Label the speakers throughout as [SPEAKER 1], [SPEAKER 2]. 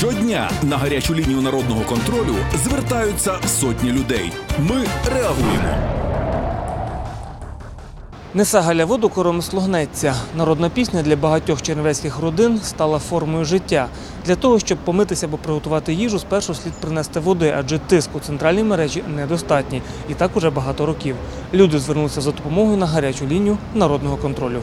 [SPEAKER 1] Щодня на гарячу лінію народного контролю звертаються сотні людей. Ми реагуємо.
[SPEAKER 2] Несе Галя воду, коромисло гнеться. Народна пісня для багатьох чернівецьких родин стала формою життя. Для того, щоб помитися або приготувати їжу, спершу слід принести води, адже тиск у центральній мережі недостатній. І так уже багато років. Люди звернулися за допомогою на гарячу лінію народного контролю.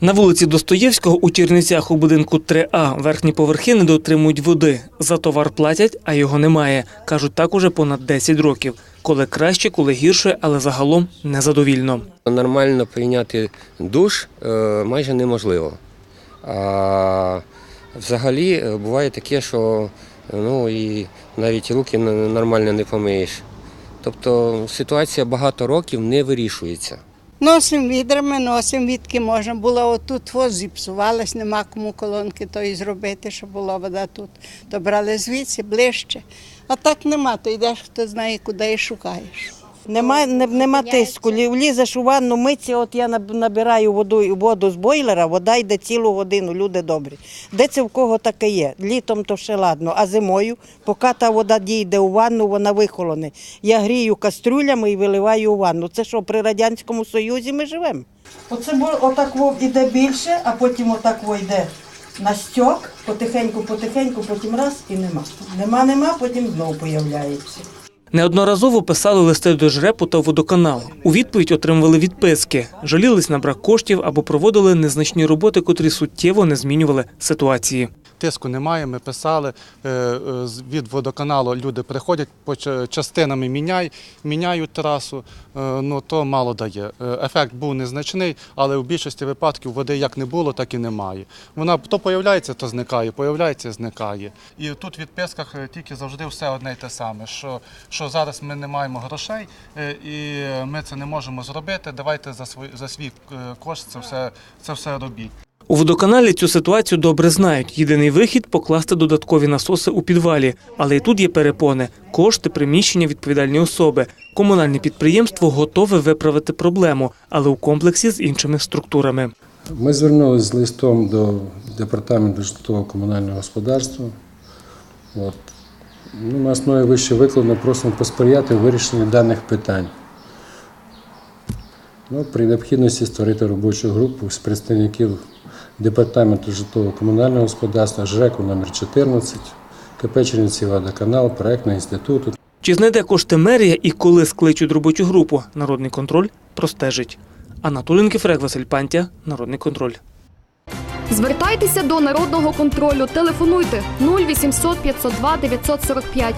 [SPEAKER 2] На вулиці Достоєвського у Чернівцях у будинку 3А верхні поверхи не дотримують води. За товар платять, а його немає. Кажуть, так уже понад 10 років. Коли краще, коли гірше, але загалом незадовільно.
[SPEAKER 3] Нормально прийняти душ е, майже неможливо. А взагалі е, буває таке, що ну, і навіть руки нормально не помиєш. Тобто ситуація багато років не вирішується.
[SPEAKER 4] Носимо відрами, носимо відки можна було отут ось зіпсувалась, нема кому колонки тої зробити, щоб була вода тут. То брали звідси ближче. А так нема, то йдеш, хто знає, куди і шукаєш.
[SPEAKER 5] Нема, не, нема тиску. Влізеш у ванну митися, от я набираю воду, воду з бойлера, вода йде цілу годину, люди добрі. Де це в кого таке є? Літом то ще ладно, а зимою, поки та вода дійде у ванну, вона вихолоне. Я грію кастрюлями і виливаю у ванну. Це що, при Радянському Союзі ми живемо? Оце бо- отак вов іде більше, а потім отак йде на стьок, потихеньку, потихеньку, потім раз і нема. Нема, нема, потім знову появляється.
[SPEAKER 2] Неодноразово писали листи до жрепу та водоканал. У відповідь отримували відписки, жалілись на брак коштів або проводили незначні роботи, котрі суттєво не змінювали ситуації.
[SPEAKER 6] Тиску немає, ми писали е, е, від водоканалу. Люди приходять частинами міняй, міняють трасу. е, Ну то мало дає. Ефект був незначний, але в більшості випадків води як не було, так і немає. Вона то появляється, то зникає, появляється, зникає. І тут в відписках тільки завжди все одне й те саме. Що, що зараз ми не маємо грошей і ми це не можемо зробити. Давайте за свій за свій кошт це все це все робіть.
[SPEAKER 2] У водоканалі цю ситуацію добре знають. Єдиний вихід покласти додаткові насоси у підвалі. Але і тут є перепони: кошти, приміщення, відповідальні особи. Комунальне підприємство готове виправити проблему, але у комплексі з іншими структурами.
[SPEAKER 7] Ми звернулися з листом до департаменту житлово-комунального господарства. От. Ну, на основі вище викладено просимо посприяти в вирішенні даних питань. Ну, при необхідності створити робочу групу з представників департаменту житлово-комунального господарства, ЖРЕКу номер 14 КП Чернівці водоканал, проектного інституту
[SPEAKER 2] Чи знайде кошти мерія і коли скличуть робочу групу? Народний контроль простежить. Анатолій Кефрек, Василь Пантя, Народний контроль.
[SPEAKER 8] Звертайтеся до народного контролю. Телефонуйте 0800 502 945